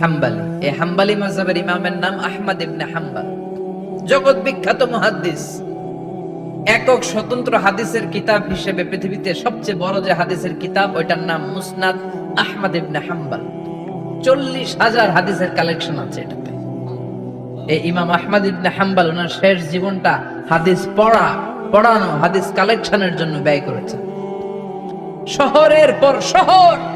হাম্বালি। এই হাম্বালি মাযহাবের ইমামের নাম আহমদ ইবনে হাম্বাল। জগৎ বিখ্যাত মুহাদ্দিস। একক স্বতন্ত্র হাদিসের কিতাব হিসেবে পৃথিবীতে সবচেয়ে বড় যে হাদিসের কিতাব, ওইটার নাম মুসনাদ আহমদ ইবনে হাম্বাল। চল্লিশ হাজার হাদিসের কালেকশন আছে এটাতে। এই ইমাম আহমদ ইবনে হাম্বাল ওনার শেষ জীবনটা হাদিস পড়া, পড়ানো, হাদিস কালেকশনের জন্য ব্যয় করেছে শহরের পর শহর!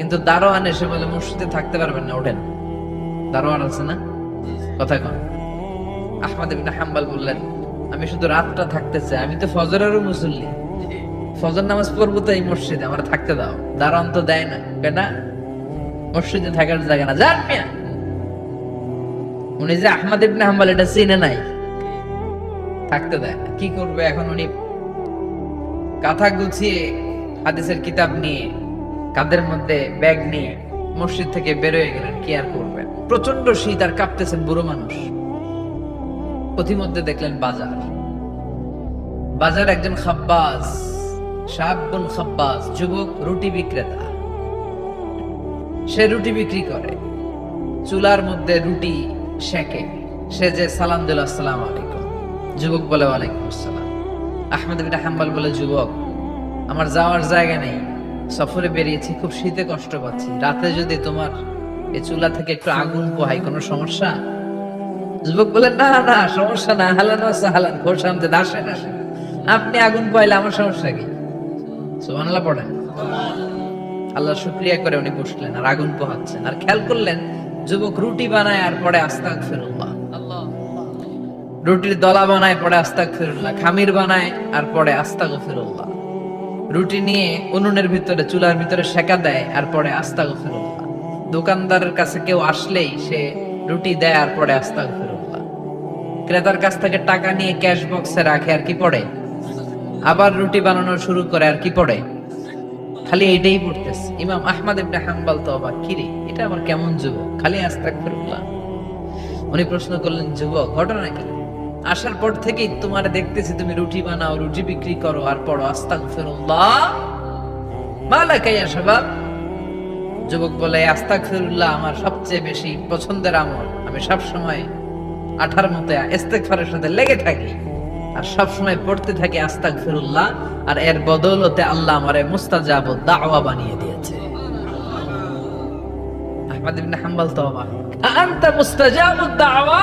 কিন্তু দারোয়ান এসে বলে, মসজিদে থাকতে পারবেন না, ওঠেন। দারোয়ান আছে না? কথা কন। আহমদ ইবনে হাম্বাল বললেন, আমি শুধু রাতটা থাকতে চাই, আমি তো ফজরেরও মুসল্লি। ফজর নামাজ পড়ব তো এই মসজিদে, আমার থাকতে দাও। দারোয়ান তো দেয় না। কেন মসজিদে থাকার জায়গা না। যান মিয়া। উনি যে আহমদ ইবনে হাম্বাল, এটা চিনে নাই। থাকতে দেয় কি করবে এখন উনি? কাঁথা গুছিয়ে হাদিসের কিতাব নিয়ে কাদের মধ্যে ব্যাগ নিয়ে মসজিদ থেকে বেরোয় গেলেন, কি আর করবেন? প্রচণ্ড শীত আর কাঁপতেছেন বুড়ো মানুষ। পথিমধ্যে দেখলেন বাজার। বাজার একজন খাব্বাস সাবুন খাব্বাস যুবক, রুটি বিক্রেতা। সে রুটি বিক্রি করে। চুলার মধ্যে রুটি সেকে। সে যে, সালাম দিল, আসসালাম আলাইকুম। যুবক বলে, ওয়ালাইকুম আসসালাম। আহমেদ বিন হাম্বাল বলে, যুবক, আমার যাওয়ার জায়গা নেই। সফরে বেরিয়েছি, খুব শীতে কষ্ট পাচ্ছি। রাতে যদি তোমার এই চুলা থেকে একটু আগুন পোহাই কোনো সমস্যা? যুবক বলে, না না, সমস্যা না, হালান হালান, ঘোর সামনে আসেন আসেন। আপনি আগুন পোহাইলে আমার সমস্যা কি? সুবহানাল্লাহ পড়েন। আল্লাহ শুক্রিয়া করে উনি বসলেন আর আগুন পোহাচ্ছেন। আর খেয়াল করলেন, যুবক রুটি বানায় আর পরে আস্তাক ফিরুল্লাহ রুটির দলা বানায় পরে আস্তাক ফিরুল্লাহ খামির বানায় আর পরে আস্তাক ফিরুল্লাহ রুটি নিয়ে উনুনের ভিতরে, চুলার ভিতরে সেকা দেয় আর পরে আস্তাক ফিরুল্লাহ দোকানদারের কাছে কেউ আসলেই সে রুটি দেয় আর পরে আস্তাক ফিরুল্লাহ ক্রেতার কাছ থেকে টাকা নিয়ে ক্যাশ বক্সে রাখে আর কি পড়ে? আবার রুটি বানানো শুরু করে আর কি পড়ে? খালি এটাই পড়তেছে। ইমাম আহমদ ইবনে হাম্বাল তো অবাক। কিরে এটা আমার কেমন যুবক? খালি আস্তাগফিরুল্লাহ। উনি প্রশ্ন করলেন, যুবক, ঘটনা কি? আসার পর থেকেই তোমার দেখতেছি তুমি রুটি বানাও, রুটি বিক্রি করো আর পড়ো। আস্তাগফিরুল্লাহ। মালাকা ইয়া শাবাব। যুবক বলে, আস্তাগফিরুল্লাহ আমার সবচেয়ে বেশি পছন্দের আমল। আমি সব সময় আঠার মতো ইস্তেগফারের সাথে লেগে থাকি আর সব সময় পড়তে থাকি আস্তাগফিরুল্লাহ। আর এর বদৌলতে আল্লাহ আমারে মুস্তাজাব দাওয়া বানিয়ে দিয়েছে। আহমদ ইবনে হাম্বল তো অবাক। আনতা মুস্তাজাবুদ দাওয়া?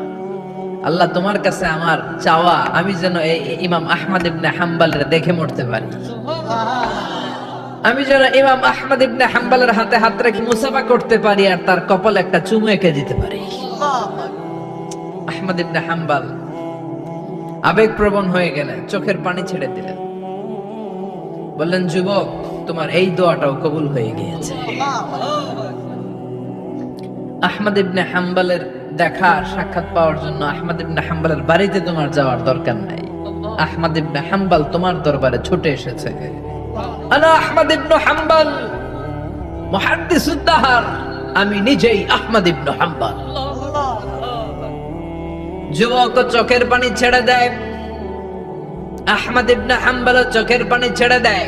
আল্লাহ তোমার কাছে আমার চাওয়া, আমি যেন ইমাম আহমদ ইবনে হাম্বালের দেখে মরতে পারি। আমি যেন ইমাম আহমদ ইবনে হাম্বালের হাতে হাত রেখে মুসাফা করতে পারি আর তার কপালে একটা চুমু এঁকে দিতে পারি। আহমদ ইবনে হাম্বাল আবেগপ্রবণ হয়ে গেলেন, চোখের পানি ছেড়ে দিলেন। বললেন, যুবক, তোমার এই দোয়াটাও কবুল হয়ে গিয়েছে। আহমদ ইবনে হাম্বালের দেখা সাক্ষাৎ পাওয়ার জন্য আহমদ ইবনে হাম্বালের বাড়িতে তোমার যাওয়ার দরকার নাই। আহমদ ইবনে হাম্বাল তোমার দরবারে ছুটে এসেছে। আহমদ ইবনে হাম্বাল আমি নিজেই আহমদ ইবনে হাম্বল। যুবক চোখের পানি ছেড়ে দেয়, আহমদ ইবনে হাম্বল চোখের পানি ছেড়ে দেয়।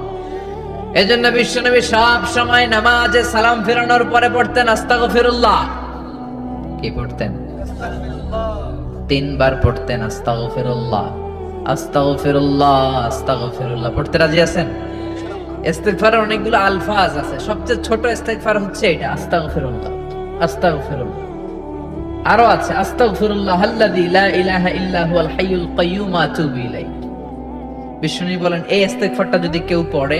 এজন্য বিশ্বনবী সব সময় নামাজে সালাম ফেরানোর পরে পড়তেন, আস্তাগফিরুল্লাহ। কি পড়তেন? তিনবার পড়তেন, আস্তাগফিরুল্লাহ আস্তাগফিরুল্লাহ আস্তাগফিরুল্লাহ। পড়তে রাজি আছেন? অনেকগুলো আলফাজ আছে। সবচেয়ে ছোট ইস্তেগফার হচ্ছে এটা, আস্তাগফিরুল্লাহ আস্তাগফিরুল্লাহ। আরও আছে, আস্তাগফিরুল্লাহ আল্লাযী লা ইলাহা ইল্লা হুয়াল হাইয়ুল কাইয়্যুম আতুবু ইলাইহি বলেন, এই ইস্তেগফারটা যদি কেউ পড়ে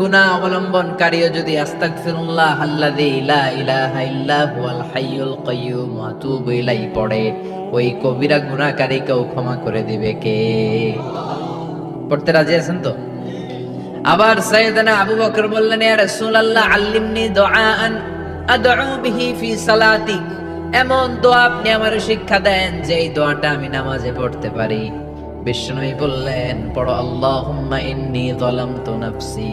গুনাহ অবলম্বনকারীও যদি আস্তাগফিরুল্লাহ আল্লাযী লা ইলাহা ইল্লা হুয়াল হাইয়ুল কাইয়্যুম ওয়া ইলাইহি পড়ে, ওই কবিরা গুনাহকারীকেও ক্ষমা করে দিবে কে? পড়তে রাজি আছেন তো? আবার সাইয়েদনা আবু বকর বললেন, ইয়া রাসূলুল্লাহ, আল্লিমনি দুআআন আদউ বিহি ফি সালাতি। এমন দোয়া আপনি আমার শিক্ষা দেন যে এই দোয়াটা আমি নামাজে পড়তে পারি। বিষ্ণুই বললেন, পড়ো, আল্লাহুম্মা ইন্নী যালামতু নাফসি।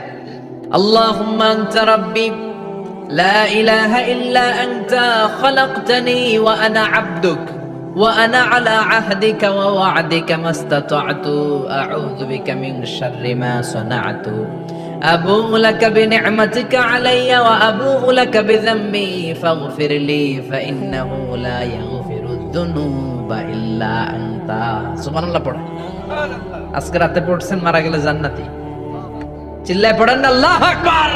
আল্লাহুম্মা আনতা রাব্বি লা ইলাহা ইল্লা আনতা খলাকতানি ওয়া আনা আবদুক وأنا على عهدك ووعدك ما استطعت أعوذ بك من شر ما صنعت أبوء لك بنعمتك علي وأبوء لك بذنبي فاغفر لي فإنه لا يغفر الذنوب إلا أنت سبحان الله পড়ে আজকে রাতে পড়ছেন মারা গেলে জান্নাতি চিল্লায় পড়েন আল্লাহ আকবার